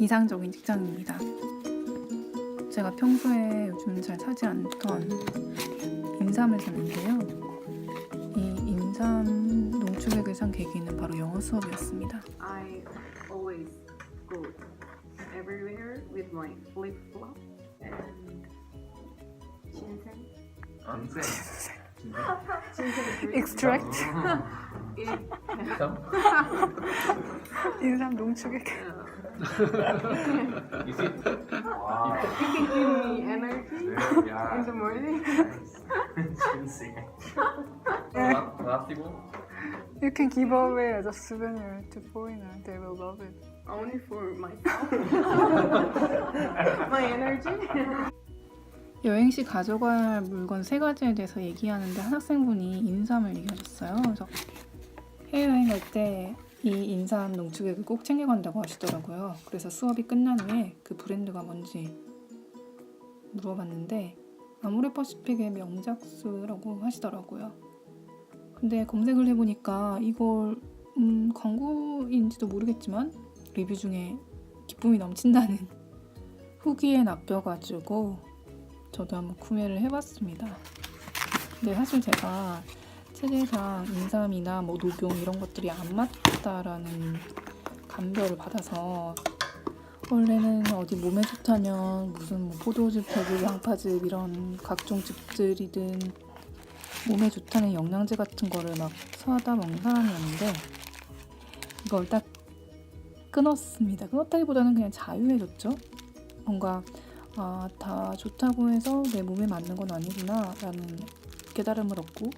이상적인 직장입니다. 제가 평소에 요즘 잘 사지 않던 인삼을 샀는데요. 이 인삼 농축액을 산 계기는 바로 영어 수업이었습니다. I always go everywhere with my flip flop and ginseng. 안세. Ginseng Extract? It, 인삼 농축액. Is it? Wow. it can give me energy in Yeah. the morning. Ginseng. 나티고 You can give away as a souvenir to foreigner. They will love it. Only for myself. my energy. 여행 시 가져가야 할 물건 세 가지에 대해서 얘기하는데 한 학생분이 인삼을 얘기하셨어요. 그래서 해외여행 갈 때 이 인삼 농축액을 꼭 챙겨간다고 하시더라고요. 그래서 수업이 끝난 후에 그 브랜드가 뭔지 물어봤는데 아모레퍼시픽의 명작수라고 하시더라고요. 근데 검색을 해보니까 이걸 음, 광고인지도 모르겠지만 리뷰 중에 기쁨이 넘친다는 후기에 낚여가지고 저도 한번 구매를 해봤습니다. 근데 사실 제가 체질상 인삼이나 뭐 녹용 이런 것들이 안 맞다라는 감별을 받아서 원래는 어디 몸에 좋다면 무슨 뭐 포도즙, 배즙, 양파즙 이런 각종 즙들이든 몸에 좋다는 영양제 같은 거를 막 사다 먹는 사람이었는데 이걸 딱 끊었습니다. 끊었다기보다는 그냥 자유해졌죠. 뭔가 아, 다 좋다고 해서 내 몸에 맞는 건 아니구나 라는 깨달음을 얻고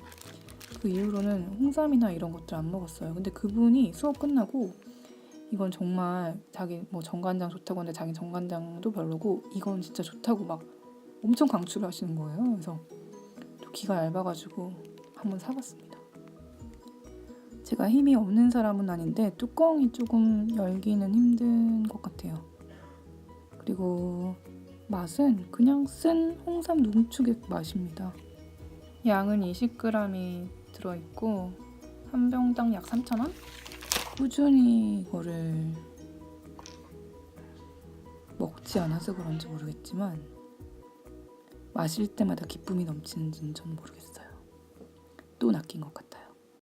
그 이후로는 홍삼이나 이런 것들 안 먹었어요. 근데 그분이 수업 끝나고 이건 정말 자기 뭐 정간장 좋다고 하는데 자기 정간장도 별로고 이건 진짜 좋다고 막 엄청 강추를 하시는 거예요. 그래서 또 기가 얇아가지고 한번 사봤습니다. 제가 힘이 없는 사람은 아닌데 뚜껑이 조금 열기는 힘든 것 같아요. 그리고 맛은 그냥 쓴 홍삼 농축액 맛입니다. 양은 20g이 들어있고 한 병당 약 3,000원? 꾸준히 이거를 먹지 않아서 그런지 모르겠지만 마실 때마다 기쁨이 넘치는지는 저는 모르겠어요. 또 낚인 것 같아요.